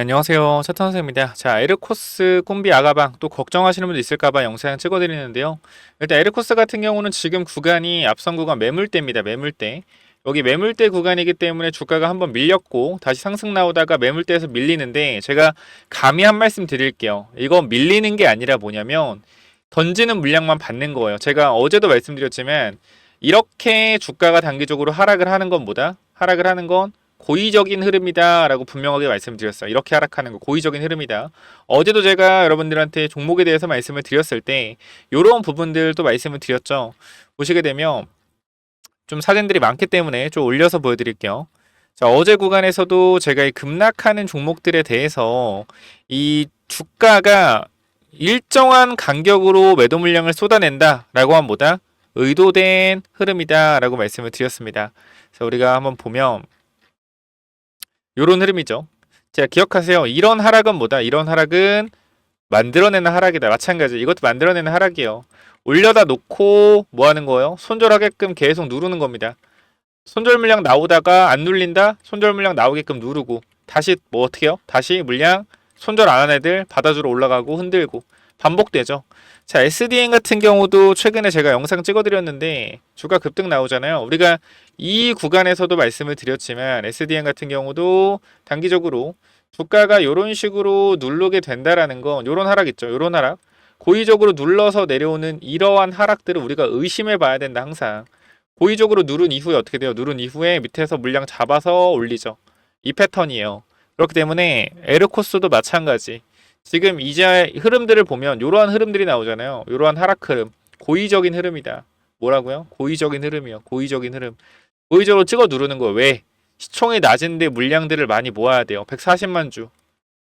네, 안녕하세요. 차탄 선생입니다. 자, 에르코스 콤비 아가방 또 걱정하시는 분도 있을까봐 영상 찍어드리는데요. 일단 에르코스 같은 경우는 지금 구간이 앞선 구간 매물대입니다. 매물대. 여기 매물대 구간이기 때문에 주가가 한번 밀렸고 다시 상승 나오다가 매물대에서 밀리는데 제가 감히 한 말씀 드릴게요. 이거 밀리는 게 아니라 뭐냐면 던지는 물량만 받는 거예요. 제가 어제도 말씀드렸지만 이렇게 주가가 단기적으로 하락을 하는 건 뭐다? 하락을 하는 건 고의적인 흐름이다라고 분명하게 말씀드렸어요. 이렇게 하락하는 거 고의적인 흐름이다. 어제도 제가 여러분들한테 종목에 대해서 말씀을 드렸을 때 이런 부분들도 말씀을 드렸죠. 보시게 되면 좀 사진들이 많기 때문에 좀 올려서 보여드릴게요. 자, 어제 구간에서도 제가 이 급락하는 종목들에 대해서 이 주가가 일정한 간격으로 매도 물량을 쏟아낸다라고 한 뭐다? 의도된 흐름이다라고 말씀을 드렸습니다. 그래서 우리가 한번 보면 요런 흐름이죠. 자, 기억하세요. 이런 하락은 뭐다? 이런 하락은 만들어내는 하락이다. 마찬가지. 이것도 만들어내는 하락이에요. 올려다 놓고 뭐 하는 거예요? 손절하게끔 계속 누르는 겁니다. 손절 물량 나오다가 안 눌린다? 손절 물량 나오게끔 누르고 다시 뭐 어떻게 해요? 다시 물량 손절 안 한 애들 받아주러 올라가고 흔들고 반복되죠. 자, SDN 같은 경우도 최근에 제가 영상 찍어드렸는데 주가 급등 나오잖아요. 우리가 이 구간에서도 말씀을 드렸지만 SDN 같은 경우도 단기적으로 주가가 이런 식으로 누르게 된다라는 건 이런 하락 있죠. 이런 하락. 고의적으로 눌러서 내려오는 이러한 하락들을 우리가 의심해 봐야 된다 항상. 고의적으로 누른 이후에 어떻게 돼요? 누른 이후에 밑에서 물량 잡아서 올리죠. 이 패턴이에요. 그렇기 때문에 에르코스도 마찬가지. 지금 이제 흐름들을 보면 이러한 흐름들이 나오잖아요. 이러한 하락 흐름. 고의적인 흐름이다. 뭐라고요? 고의적인 흐름이요. 고의적인 흐름. 고의적으로 찍어 누르는 거예요. 왜? 시총이 낮은데 물량들을 많이 모아야 돼요. 140만 주.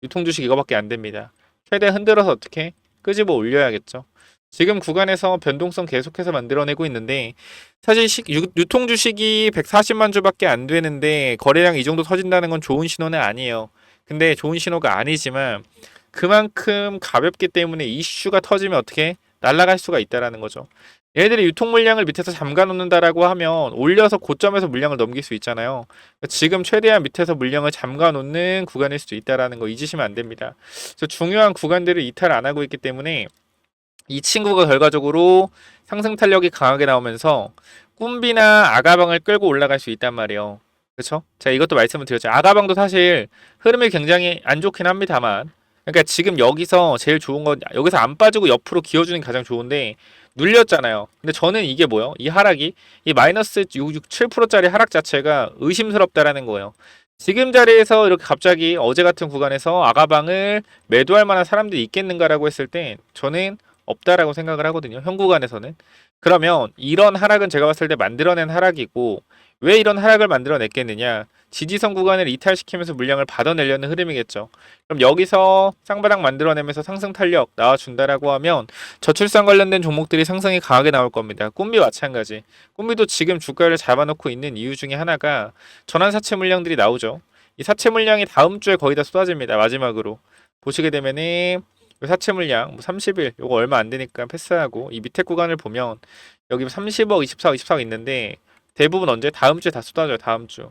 유통 주식 이거밖에 안 됩니다. 최대 흔들어서 어떻게? 끄집어 올려야겠죠. 지금 구간에서 변동성 계속해서 만들어내고 있는데 사실 시, 유, 유통 주식이 140만 주밖에 안 되는데 거래량 이 정도 터진다는 건 좋은 신호는 아니에요. 근데 좋은 신호가 아니지만 그만큼 가볍기 때문에 이슈가 터지면 어떻게 날아갈 수가 있다라는 거죠. 얘들이 유통 물량을 밑에서 잠가 놓는다라고 하면 올려서 고점에서 물량을 넘길 수 있잖아요. 지금 최대한 밑에서 물량을 잠가 놓는 구간일 수도 있다라는 거 잊으시면 안 됩니다. 그래서 중요한 구간들을 이탈 안 하고 있기 때문에 이 친구가 결과적으로 상승 탄력이 강하게 나오면서 꿈비나 아가방을 끌고 올라갈 수 있단 말이에요. 그렇죠? 제가 이것도 말씀을 드렸죠. 아가방도 사실 흐름이 굉장히 안 좋긴 합니다만 그러니까 지금 여기서 제일 좋은 건 여기서 안 빠지고 옆으로 기어주는 게 가장 좋은데 눌렸잖아요. 근데 저는 이게 뭐예요? 이 하락이 이 마이너스 6, 6, 7%짜리 하락 자체가 의심스럽다라는 거예요. 지금 자리에서 이렇게 갑자기 어제 같은 구간에서 아가방을 매도할 만한 사람들이 있겠는가라고 했을 때 저는 없다라고 생각을 하거든요. 현 구간에서는. 그러면 이런 하락은 제가 봤을 때 만들어낸 하락이고 왜 이런 하락을 만들어냈겠느냐? 지지선 구간을 이탈시키면서 물량을 받아내려는 흐름이겠죠. 그럼 여기서 쌍바닥 만들어내면서 상승 탄력 나와준다라고 하면 저출산 관련된 종목들이 상승이 강하게 나올 겁니다. 꿈비 마찬가지. 꿈비도 지금 주가를 잡아놓고 있는 이유 중에 하나가 전환 사채 물량들이 나오죠. 이 사채 물량이 다음 주에 거의 다 쏟아집니다. 마지막으로 보시게 되면은 사채 물량 뭐 30일 요거 얼마 안 되니까 패스하고 이 밑에 구간을 보면 여기 30억, 24억, 24억 있는데 대부분 언제 다음 주에 다 쏟아져요. 다음 주.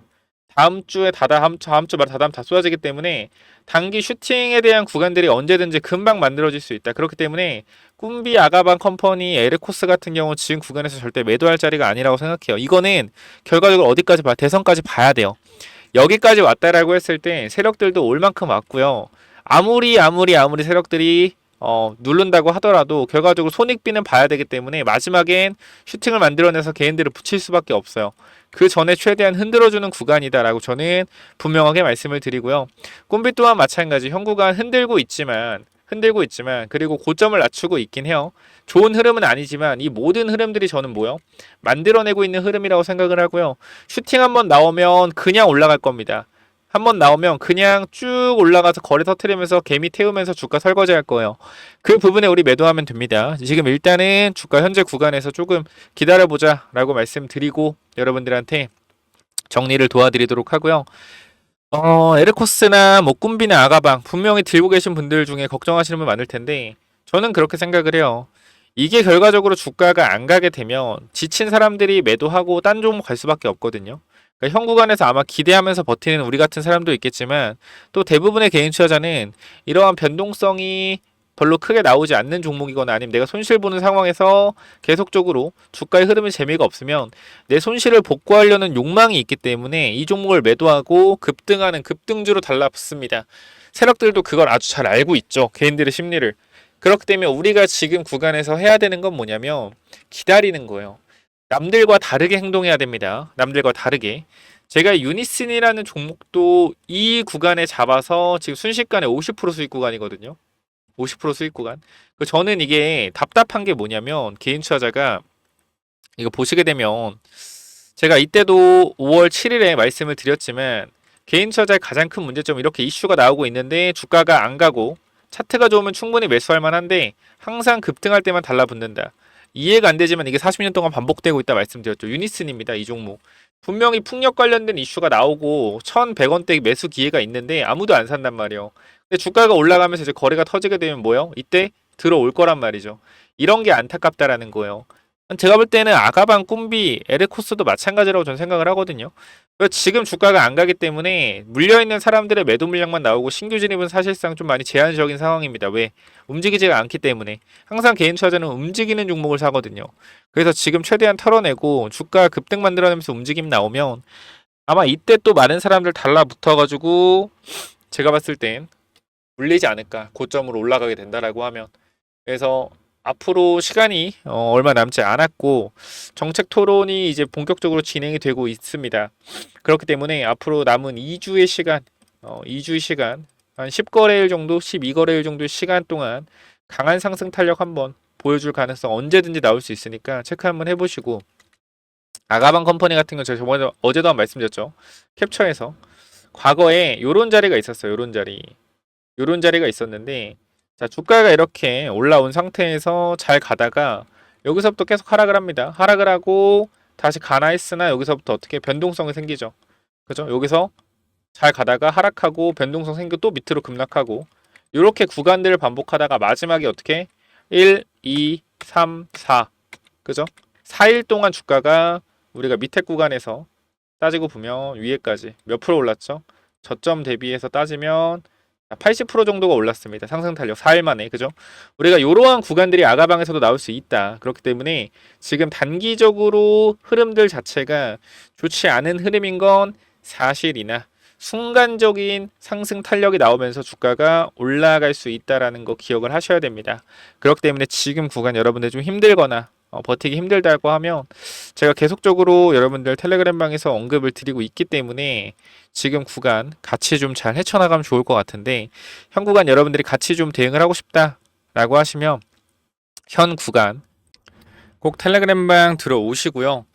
다음 주에 다다음 다음 주 말 다다음 다 쏟아지기 때문에 단기 슈팅에 대한 구간들이 언제든지 금방 만들어질 수 있다. 그렇기 때문에 꿈비 아가방 컴퍼니 에르코스 같은 경우 지금 구간에서 절대 매도할 자리가 아니라고 생각해요. 이거는 결과적으로 어디까지 봐 대선까지 봐야 돼요. 여기까지 왔다라고 했을 때 세력들도 올 만큼 왔고요. 아무리 아무리 아무리 세력들이 어, 누른다고 하더라도 결과적으로 손익비는 봐야 되기 때문에 마지막엔 슈팅을 만들어내서 개인들을 붙일 수밖에 없어요. 그 전에 최대한 흔들어주는 구간이다라고 저는 분명하게 말씀을 드리고요. 꿈비 또한 마찬가지 현 구간 흔들고 있지만 흔들고 있지만 그리고 고점을 낮추고 있긴 해요. 좋은 흐름은 아니지만 이 모든 흐름들이 저는 뭐요? 만들어내고 있는 흐름이라고 생각을 하고요. 슈팅 한번 나오면 그냥 올라갈 겁니다. 한번 나오면 그냥 쭉 올라가서 거래 터트리면서 개미 태우면서 주가 설거지 할 거예요. 그 부분에 우리 매도하면 됩니다. 지금 일단은 주가 현재 구간에서 조금 기다려보자 라고 말씀드리고 여러분들한테 정리를 도와드리도록 하고요. 어, 에르코스나 뭐 꿈비나 아가방 분명히 들고 계신 분들 중에 걱정하시는 분 많을 텐데 저는 그렇게 생각을 해요. 이게 결과적으로 주가가 안 가게 되면 지친 사람들이 매도하고 딴 종목 갈 수밖에 없거든요. 그러니까 현 구간에서 아마 기대하면서 버티는 우리 같은 사람도 있겠지만 또 대부분의 개인 투자자는 이러한 변동성이 별로 크게 나오지 않는 종목이거나 아니면 내가 손실 보는 상황에서 계속적으로 주가의 흐름이 재미가 없으면 내 손실을 복구하려는 욕망이 있기 때문에 이 종목을 매도하고 급등하는 급등주로 달라붙습니다. 세력들도 그걸 아주 잘 알고 있죠. 개인들의 심리를. 그렇기 때문에 우리가 지금 구간에서 해야 되는 건 뭐냐면 기다리는 거예요. 남들과 다르게 행동해야 됩니다. 남들과 다르게. 제가 유니슨이라는 종목도 이 구간에 잡아서 지금 순식간에 50% 수익 구간이거든요. 50% 수익 구간. 그 저는 이게 답답한 게 뭐냐면 개인 투자자가 이거 보시게 되면 제가 이때도 5월 7일에 말씀을 드렸지만 개인 투자자의 가장 큰 문제점 이렇게 이슈가 나오고 있는데 주가가 안 가고 차트가 좋으면 충분히 매수할 만한데 항상 급등할 때만 달라붙는다. 이해가 안 되지만 이게 40년 동안 반복되고 있다 말씀드렸죠. 유니슨입니다. 이 종목. 분명히 풍력 관련된 이슈가 나오고 1,100원대 매수 기회가 있는데 아무도 안 산단 말이에요. 근데 주가가 올라가면서 이제 거래가 터지게 되면 뭐요? 이때 들어올 거란 말이죠. 이런 게 안타깝다라는 거예요. 제가 볼 때는 아가방, 꿈비, 에르코스도 마찬가지라고 저는 생각을 하거든요. 지금 주가가 안 가기 때문에 물려있는 사람들의 매도 물량만 나오고 신규 진입은 사실상 좀 많이 제한적인 상황입니다. 왜? 움직이지가 않기 때문에. 항상 개인 투자자는 움직이는 종목을 사거든요. 그래서 지금 최대한 털어내고 주가 급등 만들어내면서 움직임 나오면 아마 이때 또 많은 사람들 달라붙어가지고 제가 봤을 땐 물리지 않을까. 고점으로 올라가게 된다라고 하면. 그래서 앞으로 시간이 어, 얼마 남지 않았고 정책 토론이 이제 본격적으로 진행이 되고 있습니다. 그렇기 때문에 앞으로 남은 2주의 시간, 어, 2주의 시간, 한 10거래일 정도, 12거래일 정도의 시간 동안 강한 상승 탄력 한번 보여줄 가능성 언제든지 나올 수 있으니까 체크 한번 해보시고 아가방 컴퍼니 같은 거 제가 저번에 어제도 한 말씀드렸죠. 캡처해서 과거에 요런 자리가 있었어요. 요런 자리. 요런 자리가 있었는데 자, 주가가 이렇게 올라온 상태에서 잘 가다가 여기서부터 계속 하락을 합니다. 하락을 하고 다시 가나 했으나 여기서부터 어떻게 변동성이 생기죠. 그죠? 여기서 잘 가다가 하락하고 변동성 생기고 또 밑으로 급락하고 이렇게 구간들을 반복하다가 마지막에 어떻게 1, 2, 3, 4 그죠? 4일 동안 주가가 우리가 밑에 구간에서 따지고 보면 위에까지 몇 프로 올랐죠? 저점 대비해서 따지면 80% 정도가 올랐습니다. 상승 탄력 4일 만에 그죠? 우리가 이러한 구간들이 아가방에서도 나올 수 있다. 그렇기 때문에 지금 단기적으로 흐름들 자체가 좋지 않은 흐름인 건 사실이나 순간적인 상승 탄력이 나오면서 주가가 올라갈 수 있다라는 거 기억을 하셔야 됩니다. 그렇기 때문에 지금 구간 여러분들 좀 힘들거나 어, 버티기 힘들다고 하면 제가 계속적으로 여러분들 텔레그램 방에서 언급을 드리고 있기 때문에 지금 구간 같이 좀 잘 헤쳐나가면 좋을 것 같은데 현 구간 여러분들이 같이 좀 대응을 하고 싶다라고 하시면 현 구간 꼭 텔레그램 방 들어오시고요.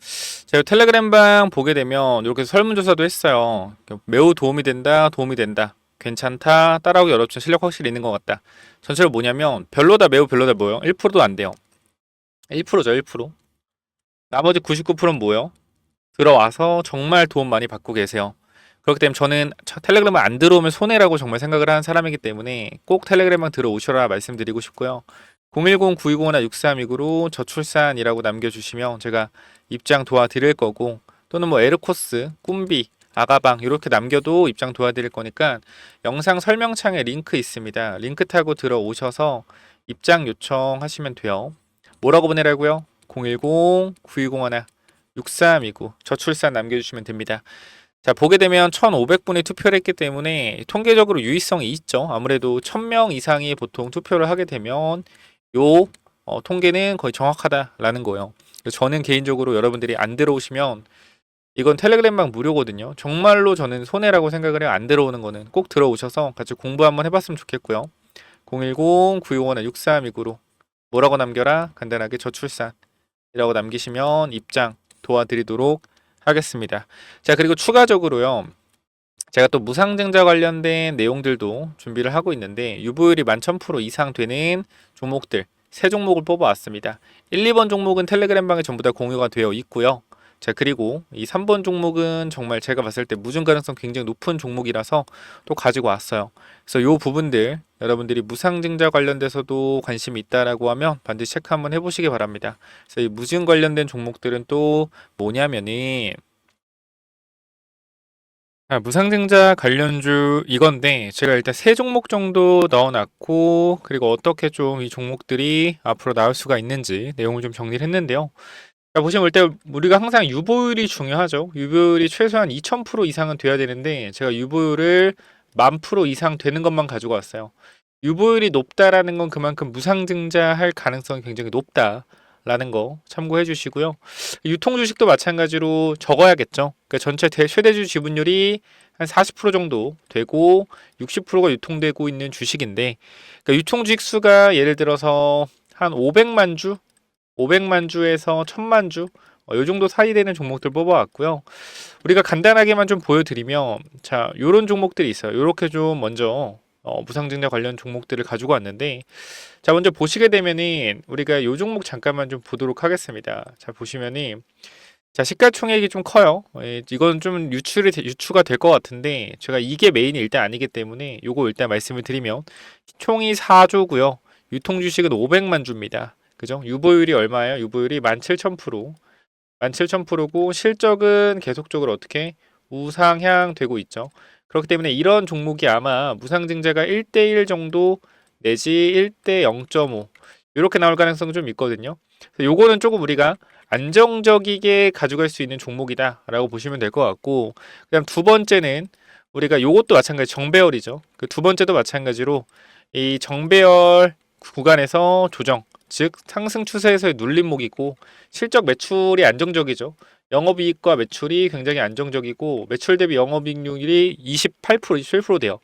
제가 텔레그램 방 보게 되면 이렇게 설문조사도 했어요. 매우 도움이 된다, 도움이 된다. 괜찮다, 따라오기 어렵지만 실력 확실히 있는 것 같다. 전체로 뭐냐면 별로다, 매우 별로다 뭐요? 1%도 안 돼요. 1%죠, 1%. 나머지 99%는 뭐예요? 들어와서 정말 도움 많이 받고 계세요. 그렇기 때문에 저는 텔레그램을 안 들어오면 손해라고 정말 생각을 하는 사람이기 때문에 꼭 텔레그램만 들어오셔라 말씀드리고 싶고요. 010-9251-6329로 저출산이라고 남겨주시면 제가 입장 도와드릴 거고 또는 뭐 에르코스, 꿈비, 아가방 이렇게 남겨도 입장 도와드릴 거니까 영상 설명창에 링크 있습니다. 링크 타고 들어오셔서 입장 요청하시면 돼요. 뭐라고 보내라고요? 010-9201-6329 저출산 남겨주시면 됩니다. 자 보게 되면 1,500분이 투표를 했기 때문에 통계적으로 유의성이 있죠. 아무래도 1,000명 이상이 보통 투표를 하게 되면 요 어, 통계는 거의 정확하다라는 거예요. 저는 개인적으로 여러분들이 안 들어오시면 이건 텔레그램방 무료거든요. 정말로 저는 손해라고 생각을 해요. 안 들어오는 거는 꼭 들어오셔서 같이 공부 한번 해봤으면 좋겠고요. 010-9251-6329로 뭐라고 남겨라? 간단하게 저출산이라고 남기시면 입장 도와드리도록 하겠습니다. 자, 그리고 추가적으로요. 제가 또 무상증자 관련된 내용들도 준비를 하고 있는데 유보율이 11,000% 이상 되는 종목들 세 종목을 뽑아왔습니다. 1, 2번 종목은 텔레그램 방에 전부 다 공유가 되어 있고요. 자 그리고 이 3번 종목은 정말 제가 봤을 때 무증 가능성 굉장히 높은 종목이라서 또 가지고 왔어요. 그래서 이 부분들 여러분들이 무상증자 관련돼서도 관심이 있다라고 하면 반드시 체크 한번 해보시기 바랍니다. 그래서 이 무증 관련된 종목들은 또 뭐냐면은 아, 무상증자 관련주 이건데 제가 일단 세 종목 정도 넣어놨고 그리고 어떻게 좀 이 종목들이 앞으로 나올 수가 있는지 내용을 좀 정리를 했는데요. 자, 보시면 일단 우리가 항상 유보율이 중요하죠. 유보율이 최소한 2000% 이상은 돼야 되는데 제가 유보율을 1000% 이상 되는 것만 가지고 왔어요. 유보율이 높다라는 건 그만큼 무상증자할 가능성이 굉장히 높다 라는 거 참고해 주시고요. 유통 주식도 마찬가지로 적어야겠죠. 그러니까 전체 대, 최대주 지분율이 한 40% 정도 되고 60%가 유통되고 있는 주식인데 그러니까 유통 주식 수가 예를 들어서 한 500만 주, 500만 주에서 1000만 주, 어, 요 정도 사이 되는 종목들 뽑아왔고요. 우리가 간단하게만 좀 보여드리면 자, 요런 종목들이 있어요. 요렇게 좀 먼저 어, 무상증자 관련 종목들을 가지고 왔는데 자 먼저 보시게 되면은 우리가 요 종목 잠깐만 좀 보도록 하겠습니다. 자 보시면은 자 시가총액이 좀 커요. 예, 이건 좀 유출이 되- 유추가 될 것 같은데 제가 이게 메인이 일단 아니기 때문에 요거 일단 말씀을 드리면 총이 4조고요. 유통 주식은 500만 주입니다. 그죠? 유보율이 얼마예요? 유보율이 17,000%. 17,000%고 실적은 계속적으로 어떻게 우상향 되고 있죠. 그렇기 때문에 이런 종목이 아마 무상증자가 1대1 정도 내지 1대 0.5 이렇게 나올 가능성이 좀 있거든요. 요거는 조금 우리가 안정적이게 가져갈 수 있는 종목이다라고 보시면 될 것 같고 그다음 두 번째는 우리가 요것도 마찬가지 정배열이죠. 그 두 번째도 마찬가지로 이 정배열 구간에서 조정 즉 상승 추세에서의 눌림목이고 실적 매출이 안정적이죠. 영업이익과 매출이 굉장히 안정적이고 매출 대비 영업이익률이 28% 27% 돼요.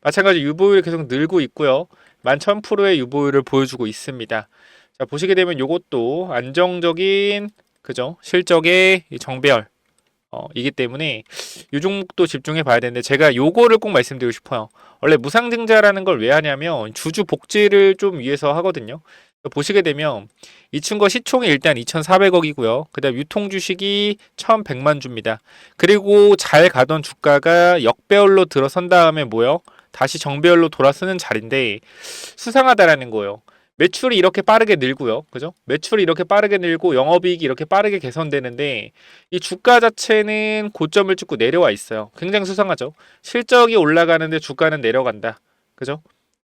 마찬가지 유보율이 계속 늘고 있고요. 11,000%의 유보율을 보여주고 있습니다. 자, 보시게 되면 이것도 안정적인 그죠? 실적의 이 정배열 어, 이기 때문에 이 종목도 집중해 봐야 되는데 제가 요거를 꼭 말씀드리고 싶어요. 원래 무상증자라는 걸 왜 하냐면 주주 복지를 좀 위해서 하거든요. 보시게 되면 이 친구가 시총이 일단 2,400억이고요. 그 다음 유통 주식이 1,100만 주입니다. 그리고 잘 가던 주가가 역배열로 들어선 다음에 뭐요? 다시 정배열로 돌아서는 자리인데 수상하다라는 거예요. 매출이 이렇게 빠르게 늘고요. 그죠? 매출이 이렇게 빠르게 늘고 영업이익이 이렇게 빠르게 개선되는데 이 주가 자체는 고점을 찍고 내려와 있어요. 굉장히 수상하죠. 실적이 올라가는데 주가는 내려간다. 그죠?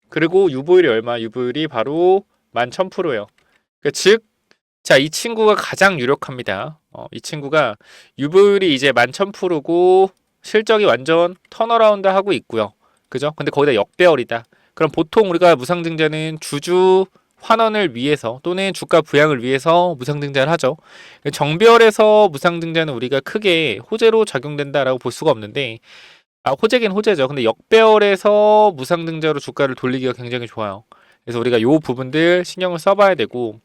그리고 유보율이 얼마? 유보율이 바로 11,000%예요. 그 즉, 자, 이 친구가 가장 유력합니다. 어, 이 친구가 유보율이 이제 11,000%고 실적이 완전 턴어라운드 하고 있고요. 그죠? 근데 거기다 역배열이다. 그럼 보통 우리가 무상증자는 주주 환원을 위해서 또는 주가 부양을 위해서 무상증자를 하죠. 정배열에서 무상증자는 우리가 크게 호재로 작용된다라고 볼 수가 없는데 아, 호재긴 호재죠. 근데 역배열에서 무상증자로 주가를 돌리기가 굉장히 좋아요. 그래서 우리가 요 부분들 신경을 써봐야 되고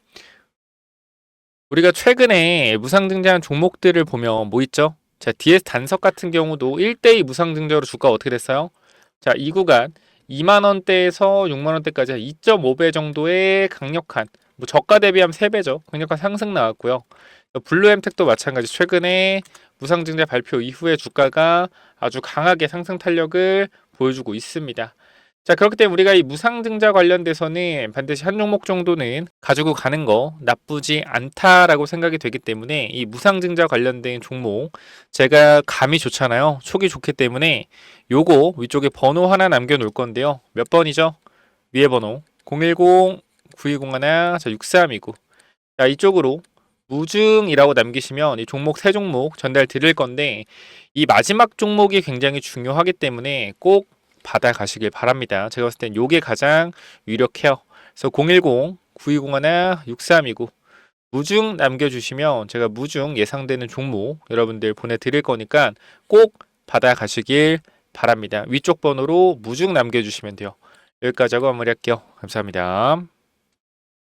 우리가 최근에 무상 증자한 종목들을 보면 뭐 있죠? 자, DS 단석 같은 경우도 1대2 무상 증자로 주가가 어떻게 됐어요? 자, 이 구간 2만 원대에서 6만 원대까지 2.5배 정도의 강력한 뭐 저가 대비하면 3배죠. 강력한 상승 나왔고요. 블루엠텍도 마찬가지 최근에 무상증자 발표 이후에 주가가 아주 강하게 상승 탄력을 보여주고 있습니다. 자, 그렇기 때문에 우리가 이 무상증자 관련돼서는 반드시 한 종목 정도는 가지고 가는 거 나쁘지 않다라고 생각이 되기 때문에 이 무상증자 관련된 종목 제가 감이 좋잖아요. 촉이 좋기 때문에 요거 위쪽에 번호 하나 남겨 놓을 건데요. 몇 번이죠? 위에 번호 010 9201 6329. 자, 이쪽으로 무증이라고 남기시면 이 종목 세 종목 전달 드릴 건데 이 마지막 종목이 굉장히 중요하기 때문에 꼭 받아 가시길 바랍니다. 제가 봤을 땐 요게 가장 유력해요. 그래서 010 9201 6329 무중 남겨주시면 제가 무중 예상되는 종목 여러분들 보내드릴 거니까 꼭 받아 가시길 바랍니다. 위쪽 번호로 무중 남겨주시면 돼요. 여기까지 하고 마무리할게요. 감사합니다.